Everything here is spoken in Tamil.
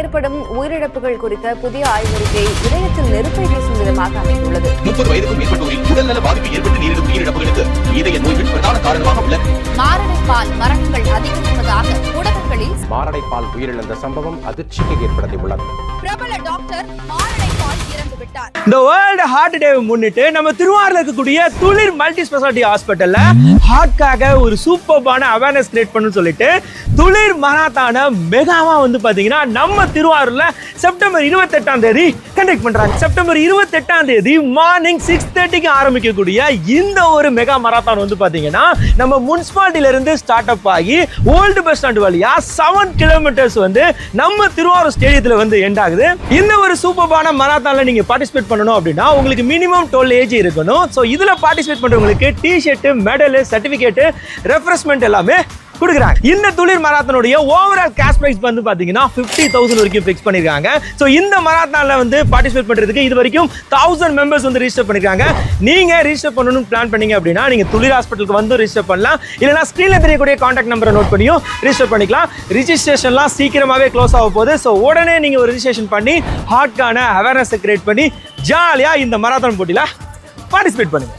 ஏற்படும் உயிரிழப்புகள் குறித்த புதிய ஆய்வறிக்கை இதயத்தில் நெருப்பை வீசும் விதமாக அமைந்துள்ளது. முப்பது வயதுக்கும் மேற்பட்டோரில் உடல்நல பாதிப்பு ஏற்பட்டு நேரிடும் உயிரிழப்புகளுக்கு இதய நோய்கள் பிரதான காரணமாக உள்ளன மாரடைப்பால் மரணங்கள் அதிகரிப்பதாக ஊடகங்களில் மாரடைப்பால் உயிரிழந்த சம்பவம் அதிர்ச்சிக்கு ஏற்படுத்தியுள்ளது. பிரபல டாக்டர் மாரடைப்பால் விட்டார் இந்த வேர்ல்டு ஹார்ட் டே முன்னிட்டு நம்ம திருவாரூர்ல இருக்கக்கூடிய துளிர் மல்டி ஸ்பெஷாலிட்டி ஹாஸ்பிட்டல்ல ஹார்ட்காக ஒரு சூப்பர்பான அவேர்னஸ் கிரியேட் பண்ணு சொல்லிட்டு துளிர் மராத்தான மெகாவா வந்து பாத்தீங்கன்னா நம்ம திருவாரூர்ல செப்டம்பர் இருபத்தெட்டாம் தேதி கண்டக்ட் பண்றாங்க. செப்டம்பர் இருபத்தெட்டாம் தேதி மார்னிங் சிக்ஸ் தேர்ட்டிக்கு ஆரம்பிக்கக்கூடிய இந்த ஒரு மெகா மராத்தான் வந்து பாத்தீங்கன்னா நம்ம முனிசிபாலிட்டில இருந்து ஸ்டார்ட் அப் ஆகி ஓல்டு பஸ் ஸ்டாண்ட் வழியா செவன் கிலோமீட்டர்ஸ் வந்து நம்ம திருவாரூர் ஸ்டேடியத்தில் வந்து எண்ட் ஆகுது. இந்த ஒரு சூப்பர்பான மராத்தான்ல நீங்க பார்ட்டிசிபேட் பண்ணணும் அப்படின்னா உங்களுக்கு மினிமம் டுவெல் ஏஜ் இருக்கணும். ஸோ இதுல பார்ட்டிசிபேட் பண்றவங்களுக்கு T shirt medal certificate refreshment எல்லாமே கொடுக்குறாங்க. இந்த துளிர் மராத்தனுடைய ஓவரால் கேஷ் ப்ரைஸ் வந்து பார்த்தீங்கன்னா ஃபிஃப்டி தௌசண்ட் வரைக்கும் ஃபிக்ஸ் பண்ணிருக்காங்க ஸோ இந்த மராத்தானில் வந்து பார்ட்டிசிபேட் பண்ணுறதுக்கு இது வரைக்கும் தௌசண்ட் மெம்பர்ஸ் வந்து ரிஜிஸ்டர் பண்ணிருக்காங்க நீங்கள் ரிஜிஸ்டர் பண்ணணும்னு பிளான் பண்ணீங்க அப்படின்னா நீங்கள் துளிர் ஹாஸ்பிட்டலுக்கு வந்து ரிஜிஸ்டர் பண்ணலாம். இல்லைனா ஸ்க்ரீனில் தெரியக்கூடிய காண்டாக்ட் நம்பரை நோட் பண்ணியும் ரிஜிஸ்டர் பண்ணிக்கலாம். ரிஜிஸ்ட்ரேஷன்லாம் சீக்கிரமாகவே க்ளோஸ் ஆக போகுது. ஸோ உடனே நீங்கள் ஒரு ரிஜிஸ்ட்ரேஷன் பண்ணி ஹார்ட்கான அவேர்னஸை கிரியேட் பண்ணி ஜாலியாக இந்த மராத்தான் போட்டியில் பார்ட்டிசிபேட் பண்ணுங்க.